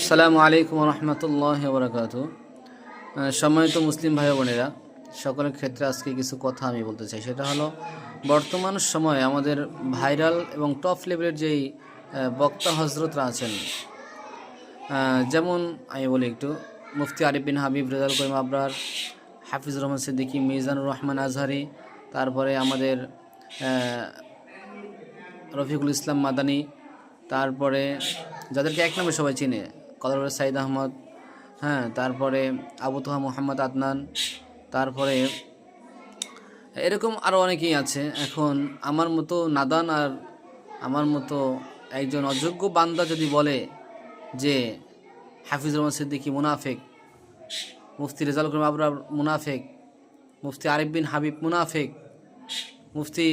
আসসালামু আলাইকুম রহমতুল্লাহ বরকাত সম্মানিত মুসলিম ভাই বোনেরা, সকলের ক্ষেত্রে আজকে কিছু কথা আমি বলতে চাই। সেটা হলো, বর্তমান সময়ে আমাদের ভাইরাল এবং টপ লেভেলের যেই বক্তা হজরতরা আছেন যেমন আমি বলি একটু, মুফতি আরিফ বিন হাবিব রেজাল করিম আবরার, হাফিজ রহমান সিদ্দিকী, মিজানুর রহমান আজহারি, তারপরে আমাদের রফিকুল ইসলাম মাদানি, তারপরে যাদেরকে এক নামে সবাই চিনে কদর সাইদ আহমদ হ্যাঁ তারপরে আবু তোহা মোহাম্মদ আদনান, তারপরে এরকম আরও অনেকেই আছে। এখন আমার মতো নাদান আর আমার মতো একজন অযোগ্য বান্দা যদি বলে যে হাফিজ রহমান সিদ্দিকী মুনাফেক, মুফতি রেজাল করিম আবরার মুনাফেক, মুফতি আরিফ বিন হাবিব মুনাফেক, মুফতি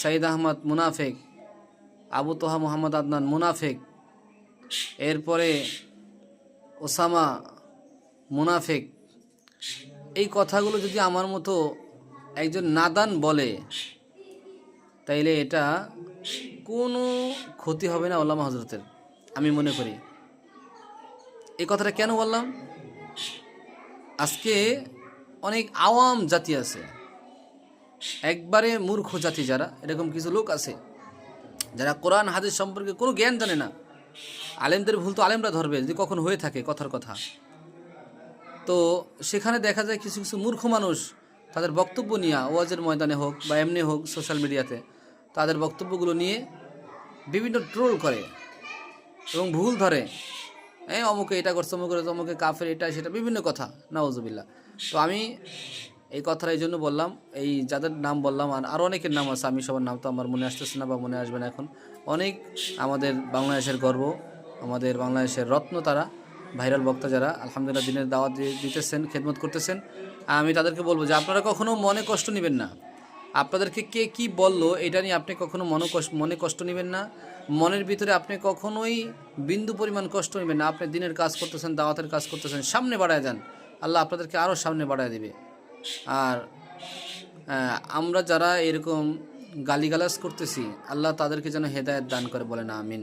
সাইদ আহমদ মুনাফেক, আবু তোহা মোহাম্মদ আদনান মুনাফেক, এরপরে ওসামা মুনাফেক, এই কথাগুলো যদি আমার মতো একজন নাদান বলে, তাইলে এটা কোনো ক্ষতি হবে না ওলামা হজরতের আমি মনে করি। এই কথাটা কেন বললাম? আজকে অনেক আওয়াম জাতি আছে, একবারে মূর্খ জাতি যারা, এরকম কিছু লোক আছে, যারা কোরআন, হাদিস সম্পর্কে কোনো জ্ঞান জানে না। আলেমদের ভুল তো আলেমরা ধরবে যদি কখন হয়ে থাকে কথার কথা। তো সেখানে দেখা যায় কিছু কিছু মূর্খ মানুষ তাদের বক্তব্য নিয়ে ওয়াজের ময়দানে হোক বা এমনি হোক সোশ্যাল মিডিয়াতে তাদের বক্তব্যগুলো নিয়ে বিভিন্ন ট্রোল করে এবং ভুল ধরে। এই অমুকে এটা করছে অমুকে করছে, অমুকে কাফের এটা সেটা বিভিন্ন কথা নাওজবিল্লা তো আমি এই কথাটা এই জন্য বললাম এই যাদের নাম বললাম আর আরও অনেকের নাম আছে আমি সবার নাম তো আমার মনে আসতেছে না বা মনে আসবে না এখন। অনেক আমাদের বাংলাদেশের গর্ব আমাদের বাংলাদেশের রত্ন তারা, ভাইরাল বক্তা যারা, আলহামদুলিল্লাহ দিনের দাওয়াত দিতেছেন, খেদমত করতেছেন। আমি তাদেরকে বলব যে আপনারা কখনো মনে কষ্ট নেবেন না। আপনাদেরকে কে কি বলল, এটা নিয়ে আপনি কখনো মনে মনে কষ্ট নেবেন না। মনের ভিতরে আপনি কখনোই বিন্দু পরিমাণ কষ্ট নেবেন না। আপনি দিনের কাজ করতেছেন, দাওয়াতের কাজ করতেছেন, সামনে বাড়ায় যান। আল্লাহ আপনাদেরকে আরও সামনে বাড়ায় দিবে। আর আমরা যারা এরকম গালিগালাজ করতেছি, আল্লাহ তাদেরকে যেন হেদায়েত দান করে বলেন, আমিন।